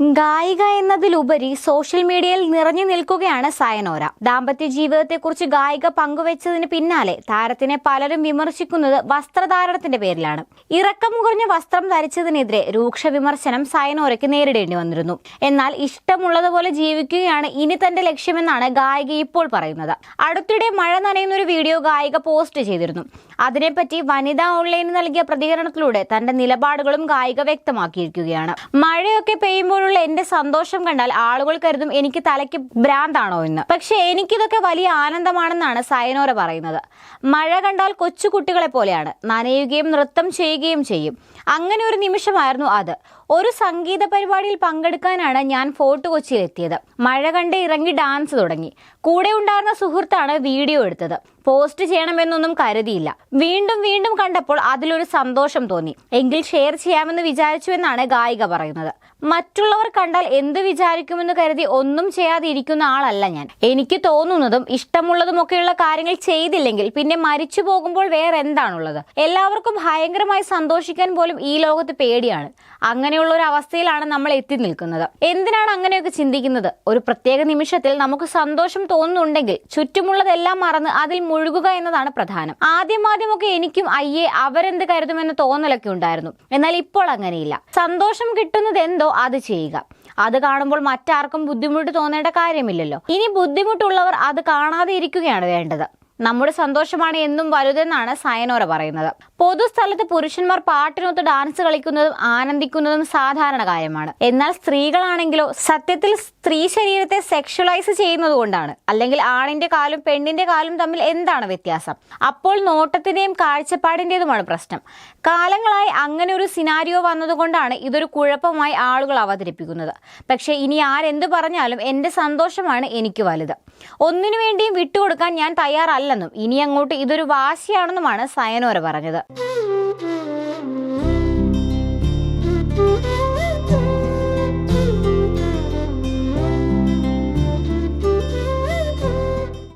ഗായിക എന്നതിലുപരി സോഷ്യൽ മീഡിയയിൽ നിറഞ്ഞു നിൽക്കുകയാണ് സയനോര. ദാമ്പത്യ ജീവിതത്തെക്കുറിച്ച് ഗായിക പങ്കുവച്ചതിന് പിന്നാലെ താരത്തിനെ പലരും വിമർശിക്കുന്നത് വസ്ത്രധാരണത്തിന്റെ പേരിലാണ്. ഇറക്കം കുറഞ്ഞ വസ്ത്രം ധരിച്ചതിനെതിരെ രൂക്ഷ വിമർശനം സയനോരയ്ക്ക് നേരിടേണ്ടി വന്നിരുന്നു. എന്നാൽ ഇഷ്ടമുള്ളതുപോലെ ജീവിക്കുകയാണ് ഇനി തന്റെ ലക്ഷ്യമെന്നാണ് ഗായിക ഇപ്പോൾ പറയുന്നത്. അടുത്തിടെ മഴ നനയുന്ന ഒരു വീഡിയോ ഗായിക പോസ്റ്റ് ചെയ്തിരുന്നു. അതിനെപ്പറ്റി വനിതാ ഓൺലൈനിൽ നൽകിയ പ്രതികരണത്തിലൂടെ തന്റെ നിലപാടുകളും ഗായിക വ്യക്തമാക്കിയിരിക്കുകയാണ്. മഴയൊക്കെ പെയ്യുമ്പോഴുള്ള എന്റെ സന്തോഷം കണ്ടാൽ ആളുകൾ കരുതും എനിക്ക് തലയ്ക്ക് ഭ്രാന്താണോ എന്ന്. പക്ഷെ എനിക്കിതൊക്കെ വലിയ ആനന്ദമാണെന്നാണ് സയനോര പറയുന്നത്. മഴ കണ്ടാൽ കൊച്ചുകുട്ടികളെ പോലെയാണ്. നനയുകയും നൃത്തം ചെയ്യുകയും ചെയ്യും. അങ്ങനെ ഒരു നിമിഷമായിരുന്നു അത്. ഒരു സംഗീത പരിപാടിയിൽ പങ്കെടുക്കാനാണ് ഞാൻ ഫോർട്ട് കൊച്ചിയിൽ എത്തിയത് മഴ കണ്ട് ഇറങ്ങി ഡാൻസ് തുടങ്ങി. കൂടെ ഉണ്ടായിരുന്ന സുഹൃത്താണ് വീഡിയോ എടുത്തത്. പോസ്റ്റ് ചെയ്യണമെന്നൊന്നും കരുതിയില്ല. വീണ്ടും വീണ്ടും കണ്ടപ്പോൾ അതിലൊരു സന്തോഷം തോന്നി. എങ്കിൽ ഷെയർ ചെയ്യാമെന്ന് വിചാരിച്ചു എന്നാണ് ഗായിക പറയുന്നത്. മറ്റുള്ളവർ കണ്ടാൽ എന്ത് വിചാരിക്കുമെന്ന് കരുതി ഒന്നും ചെയ്യാതിരിക്കുന്ന ആളല്ല ഞാൻ. എനിക്ക് തോന്നുന്നതും ഇഷ്ടമുള്ളതുമൊക്കെയുള്ള കാര്യങ്ങൾ ചെയ്തില്ലെങ്കിൽ പിന്നെ മരിച്ചു പോകുമ്പോൾ വേറെ എന്താണുള്ളത് എല്ലാവർക്കും ഭയങ്കരമായി സന്തോഷിക്കാൻ പോലും ഈ ലോകത്ത് പേടിയാണ്. അങ്ങനെയുള്ള ഒരു അവസ്ഥയിലാണ് നമ്മൾ എത്തി നിൽക്കുന്നത്. എന്തിനാണ് അങ്ങനെയൊക്കെ ചിന്തിക്കുന്നത്? ഒരു പ്രത്യേക നിമിഷത്തിൽ നമുക്ക് സന്തോഷം തോന്നുന്നുണ്ടെങ്കിൽ ചുറ്റുമുള്ളതെല്ലാം മറന്ന് അതിൽ മുഴുകുക എന്നതാണ് പ്രധാനം. ആദ്യം ആദ്യമൊക്കെ എനിക്കും അയ്യേ അവരെന്ത് കരുതുമെന്ന തോന്നലൊക്കെ ഉണ്ടായിരുന്നു. എന്നാൽ ഇപ്പോൾ അങ്ങനെയില്ല. സന്തോഷം കിട്ടുന്നത് എന്തോ അത് ചെയ്യുക. അത് കാണുമ്പോൾ മറ്റാർക്കും ബുദ്ധിമുട്ട് തോന്നേണ്ട കാര്യമില്ലല്ലോ. ഇനി ബുദ്ധിമുട്ടുള്ളവർ അത് കാണാതെ ഇരിക്കുകയാണ് വേണ്ടത്. നമ്മുടെ സന്തോഷമാണ് എന്നും വലുതെന്നാണ് സയനോര പറയുന്നത്. പൊതുസ്ഥലത്ത് പുരുഷന്മാർ പാട്ടിനൊത്ത് ഡാൻസ് കളിക്കുന്നതും ആനന്ദിക്കുന്നതും സാധാരണ കാര്യമാണ്. എന്നാൽ സ്ത്രീകളാണെങ്കിലോ സത്യത്തിൽ സ്ത്രീ ശരീരത്തെ സെക്ഷുവലൈസ് ചെയ്യുന്നത് കൊണ്ടാണ്. അല്ലെങ്കിൽ ആണിന്റെ കാലും പെണ്ണിന്റെ കാലും തമ്മിൽ എന്താണ് വ്യത്യാസം? അപ്പോൾ നോട്ടത്തിന്റെയും കാഴ്ചപ്പാടിന്റേതുമാണ് പ്രശ്നം. കാലങ്ങളായി അങ്ങനെ ഒരു സിനാരിയോ വന്നതുകൊണ്ടാണ് ഇതൊരു കുഴപ്പമായി ആളുകൾ അവതരിപ്പിക്കുന്നത്. പക്ഷേ ഇനി ആരെന്ത് പറഞ്ഞാലും എന്റെ സന്തോഷമാണ് എനിക്ക് വലുത്. ഒന്നിനു വേണ്ടിയും വിട്ടുകൊടുക്കാൻ ഞാൻ തയ്യാറല്ലെന്നും ഇനി അങ്ങോട്ട് ഇതൊരു വാശിയാണെന്നുമാണ് സയനോര പറഞ്ഞത്